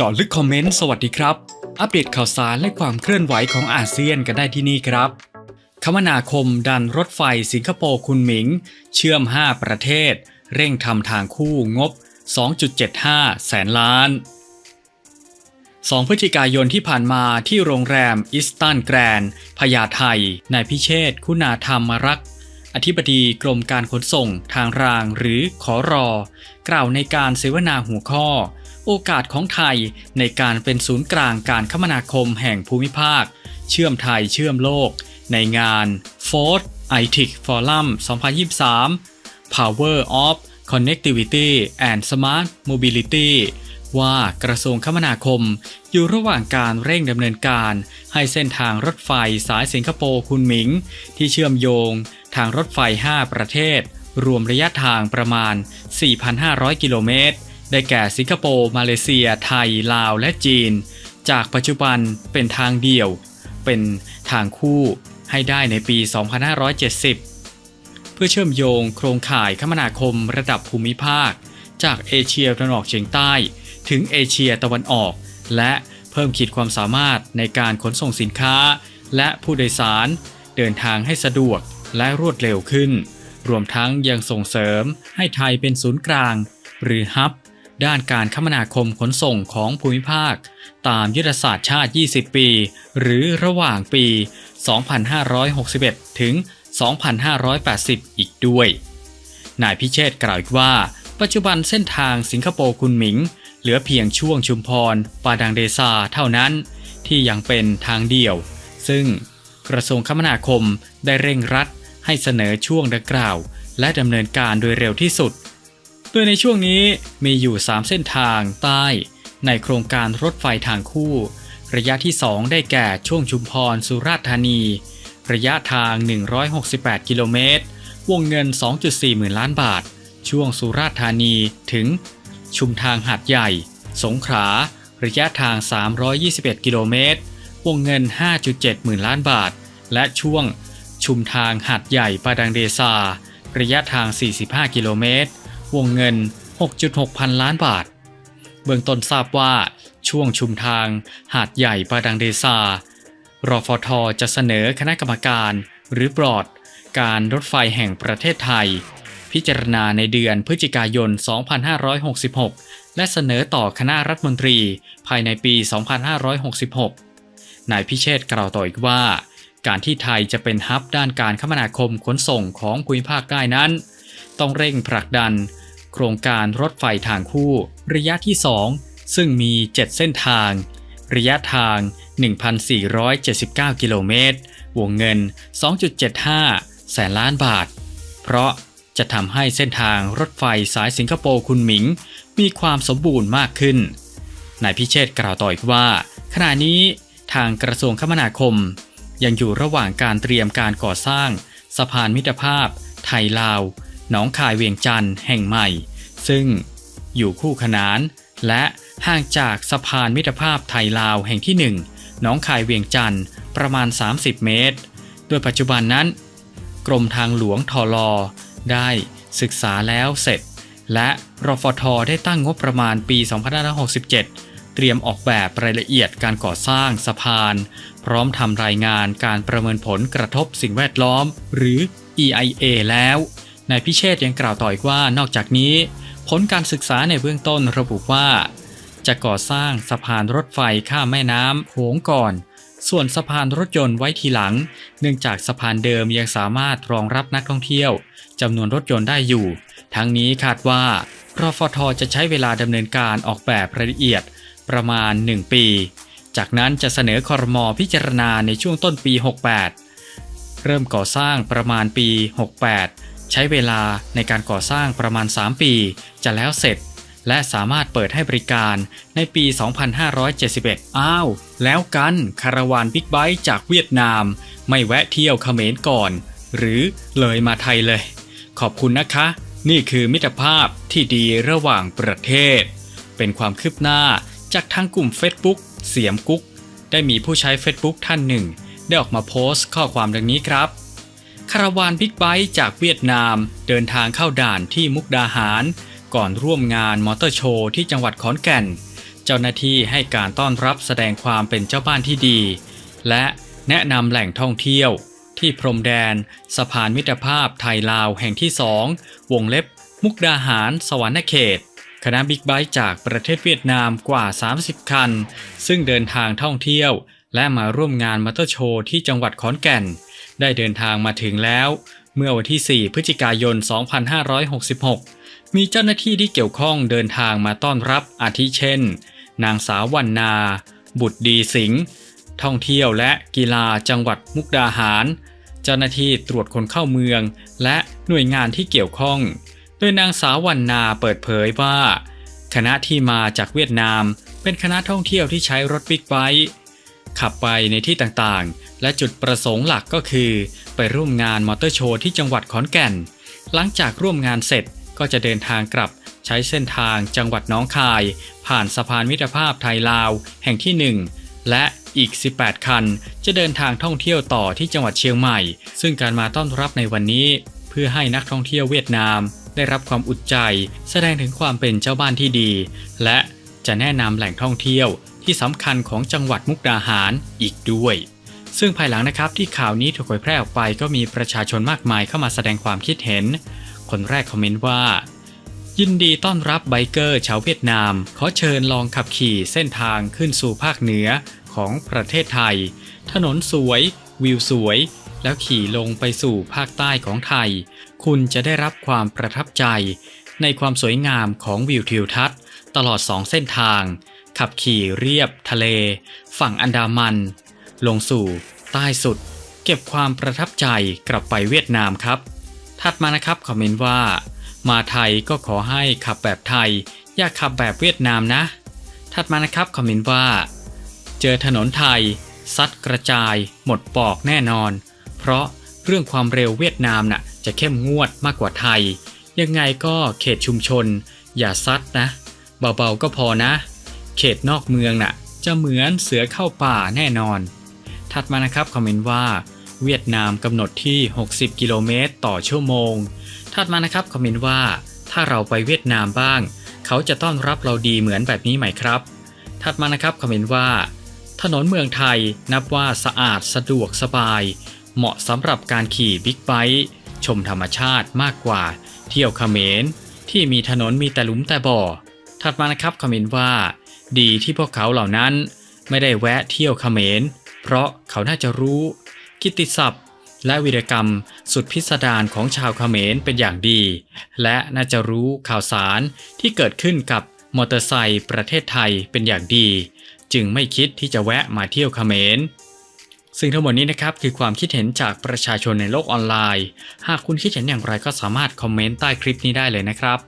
เจาะลึกคอมเมนต์สวัสดีครับ อัปเดตข่าวสารและความเคลื่อนไหวของอาเซียนกันได้ที่นี่ครับ คมนาคมดันรถไฟสิงคโปร์คุณหมิง เชื่อม 5 ประเทศ เร่งทำทางคู่งบ 2.75 แสนล้าน 2 พฤศจิกายนที่ผ่านมาที่โรงแรมอิสตันแกรนพญาไทนายพิเชษคุณาธรรมรักษอธิบดีกรมการขนส่งทางรางหรือขอรอ กล่าวในการเสวนาหัวข้อ โอกาสของไทยในการเป็นศูนย์กลางการคมนาคมแห่งภูมิภาค เชื่อมไทยเชื่อมโลก ในงาน Ford ITIC Forum 2023 Power of Connectivity and Smart Mobility ว่ากระทรวงคมนาคมอยู่ระหว่างการเร่งดำเนินการ ให้เส้นทางรถไฟสายสิงคโปร์คุณหมิง ที่เชื่อมโยงทางรถไฟ 5 ประเทศ รวมระยะทางประมาณ 4,500 กิโลเมตร ได้แก่สิงคโปร์มาเลเซีย ไทย ลาว และจีน จากปัจจุบันเป็นทางเดี่ยว เป็นทางคู่ให้ได้ในปี 2570 เพื่อเชื่อมโยงโครงข่ายคมนาคมระดับภูมิภาค จากเอเชียตะวันออกเฉียงใต้ ถึงเอเชียตะวันออก และเพิ่มขีดความสามารถในการขนส่งสินค้า และผู้โดยสาร เดินทางให้สะดวกและรวดเร็วขึ้น รวมทั้งยังส่งเสริมให้ไทยเป็นศูนย์กลาง หรือฮับ ด้านการคมนาคมขนส่งของภูมิภาค ตามยุทธศาสตร์ชาติ 20 ปี หรือระหว่างปี 2561 ถึง 2580 อีกด้วย นายพิเชษกล่าวอีกว่า ปัจจุบันเส้นทางสิงคโปร์คุณหมิง เหลือเพียงช่วงชุมพร ปาดังเดซาเท่านั้น ที่ยังเป็นทางเดี่ยว ซึ่งกระทรวงคมนาคมได้เร่งรัดให้เสนอช่วงดังกล่าว และดำเนินการโดยเร็วที่สุด โดยในช่วงนี้มีอยู่ 3 เส้นทางใต้ ในโครงการรถไฟทางคู่ ระยะที่ 2 ได้แก่ช่วงชุมพรสุราษฎร์ธานี ระยะทาง 168 กิโลเมตร วงเงิน 2.4 หมื่นล้านบาท ช่วงสุราษฎร์ธานีถึง ชุมทางหาดใหญ่ สงขลาระยะทาง 321 กิโลเมตร วงเงิน 5.7 หมื่นล้านบาท และช่วงชุมทางหาดใหญ่ปาดังเดซา ระยะทาง 45 กิโลเมตร วงเงิน 6.6 พันล้านบาท เบื้องต้นทราบว่าช่วงชุมทางหาดใหญ่ปาดังเดซารฟทจะเสนอคณะกรรมการหรือบรอดการรถไฟแห่งประเทศไทย พิจารณาในเดือนพฤศจิกายน 2566 และเสนอต่อคณะรัฐมนตรีภายในปี 2566 นายพิเชษกล่าวต่ออีกว่า การที่ไทยจะเป็นฮับด้านการคมนาคมขนส่งของภูมิภาคได้นั้น ต้องเร่งผลักดัน โครงการรถไฟทางคู่ ระยะที่ 2 ซึ่งมี 7 เส้นทาง ระยะทาง 1,479 กิโลเมตร วงเงิน 2.75 แสนล้านบาท เพราะจะทำให้เส้นทางรถไฟสายสิงคโปร์คุณหมิง มีความสมบูรณ์มากขึ้น นายพิเชษกล่าวต่ออีกว่า ขณะนี้ทางกระทรวงคมนาคม ยังอยู่ระหว่างการเตรียมการก่อสร้าง สะพานมิตรภาพ ไทยลาว หนองคายเวียงจันทร์แห่งใหม่ ซึ่งอยู่คู่ขนาน และห่างจากสะพานมิตรภาพไทยลาวแห่งที่ 1 หนองคายเวียงจันทร์ประมาณ 30 เมตร โดยปัจจุบันนั้น กรมทางหลวงทอลอได้ศึกษาแล้วเสร็จ และรฟทได้ตั้งงบประมาณปี 2567 เตรียมออกแบบรายละเอียดการก่อสร้างสะพาน พร้อมทำรายงานการประเมินผลกระทบสิ่งแวดล้อม หรือ EIA แล้ว นายพิเชษยังกล่าวต่ออีกว่านอกจากนี้ ผลการศึกษาในเบื้องต้นระบุว่า จะก่อสร้างสะพานรถไฟข้ามแม่น้ำโขงก่อน ส่วนสะพานรถยนต์ไว้ทีหลัง เนื่องจากสะพานเดิมยังสามารถรองรับนักท่องเที่ยวจำนวนรถยนต์ได้อยู่ ทั้งนี้คาดว่ารฟทจะใช้เวลาดำเนินการออกแบบรายละเอียดประมาณ 1 ปี จากนั้นจะเสนอคอรมอพิจารณาในช่วงต้นปี 68 เริ่มก่อสร้างประมาณปี 68 ใช้เวลาในการก่อสร้างประมาณ 3 ปี จะแล้วเสร็จ และสามารถเปิดให้บริการในปี 2571 อ้าว แล้วกันคาราวานบิ๊กไบค์จากเวียดนาม ไม่แวะเที่ยวเขมรก่อน หรือเลยมาไทยเลย ขอบคุณนะคะ นี่คือมิตรภาพที่ดีระหว่างประเทศ เป็นความคืบหน้าจากทางกลุ่ม Facebook เสียมกุ๊ก ได้มีผู้ใช้ Facebook ท่านหนึ่ง ได้ออกมาโพสต์ข้อความดังนี้ครับ คาราวานบิ๊กไบค์จากเวียดนาม เดินทางเข้าด่านที่มุกดาหาร ก่อนร่วมงานมอเตอร์โชว์ที่จังหวัดขอนแก่น เจ้าหน้าที่ให้การต้อนรับแสดงความเป็นเจ้าบ้านที่ดี และแนะนำแหล่งท่องเที่ยว ที่พรมแดน สะพานมิตรภาพไทยลาวแห่งที่สองวงเล็บ มุกดาหาร สวรรณเขตคณะบิ๊กไบค์จากประเทศเวียดนามกว่า 30 คัน ซึ่งเดินทางท่องเที่ยว และมาร่วมงานมอเตอร์โชว์ที่จังหวัดขอนแก่น ได้เดินทางมาถึงแล้ว เมื่อวันที่ 4 พฤศจิกายน 2566 มีเจ้าหน้าที่ที่เกี่ยวข้องเดินทางมาต้อนรับอาทิเช่น นางสาววรรณนาบุตรดีสิงห์ท่องเที่ยวและกีฬาจังหวัดมุกดาหาร เจ้าหน้าที่ตรวจคนเข้าเมือง และหน่วยงานที่เกี่ยวข้อง โดยนางสาววรรณนาเปิดเผยว่า คณะที่มาจากเวียดนาม เป็นคณะท่องเที่ยวที่ใช้รถบิ๊กไบค์ขับไปในที่ต่างๆ และจุดประสงค์หลักก็คือ ไปร่วมงานมอเตอร์โชว์ที่จังหวัดขอนแก่น หลังจากร่วมงานเสร็จก็จะเดินทางกลับใช้เส้นทางจังหวัดน้องคาย ผ่านสะพานมิตรภาพไทยลาว แห่งที่ 1 และอีก 18 คัน จะเดินทางท่องเที่ยวต่อที่จังหวัดเชียงใหม่ ซึ่งการมาต้อนรับในวันนี้ เพื่อให้นักท่องเที่ยวเวียดนาม ได้รับความอุ่นใจ แสดงถึงความเป็นเจ้าบ้านที่ดี และจะแนะนำแหล่งท่องเที่ยวที่สำคัญของจังหวัดมุกดาหารอีกด้วย ซึ่งภายหลังนะครับที่ข่าวนี้ถูกเผยแพร่ออกไปก็มีประชาชนมากมายเข้ามาแสดงความคิดเห็น คนแรกคอมเมนต์ว่า ยินดีต้อนรับไบเกอร์ชาวเวียดนาม ขอเชิญลองขับขี่เส้นทางขึ้นสู่ภาคเหนือของประเทศไทย ถนนสวย วิวสวย แล้วขี่ลงไปสู่ภาคใต้ของไทย คุณจะได้รับความประทับใจ ในความสวยงามของวิวทิวทัศน์ ตลอดสองเส้นทาง ขับขี่เรียบทะเล ฝั่งอันดามัน ลงสู่ ใต้สุด เก็บความประทับใจกลับไปเวียดนามครับ ถัดมานะครับคอมเมนต์ว่า มาไทยก็ขอให้ขับแบบไทย อย่าขับแบบเวียดนามนะ ถัดมานะครับคอมเมนต์ว่า เจอถนนไทย ซัดกระจาย หมดปอกแน่นอน เพราะเรื่องความเร็วเวียดนามน่ะจะเข้มงวดมากกว่าไทย ยังไงก็เขตชุมชน อย่าซัดนะ เบาๆก็พอนะ เขตนอกเมืองน่ะจะเหมือนเสือเข้าป่าแน่นอน ถัดมานะครับคอมเมนต์ว่า เวียดนามกำหนดที่ 60 กิโลเมตรต่อชั่วโมง ถัดมานะครับคอมเมนต์ว่า ถ้าเราไปเวียดนามบ้าง เขาจะต้อนรับเราดีเหมือนแบบนี้ไหมครับ ถัดมานะครับคอมเมนต์ว่า ถนนเมืองไทยนับว่าสะอาดสะดวกสบาย เหมาะสำหรับการขี่บิ๊กไบค์ชมธรรมชาติมากกว่า เที่ยวเขมรที่มีถนนมีแต่หลุมแต่บ่อ ถัดมานะครับคอมเมนต์ว่า ดีที่พวกเขาเหล่านั้น ไม่ได้แวะเที่ยวเขมร เพราะเขาน่าจะรู้ กิตติศัพท์ และวีรกรรมสุดพิสดารของชาวเขมรเป็นอย่างดี และน่าจะรู้ข่าวสารที่เกิดขึ้นกับมอเตอร์ไซค์ประเทศไทยเป็นอย่างดี จึงไม่คิดที่จะแวะมาเที่ยวเขมรซึ่งทั้งหมดนี้นะครับคือความคิดเห็นจากประชาชนในโลกออนไลน์ หากคุณคิดเห็นอย่างไรก็สามารถคอมเมนต์ใต้คลิปนี้ได้เลยนะครับ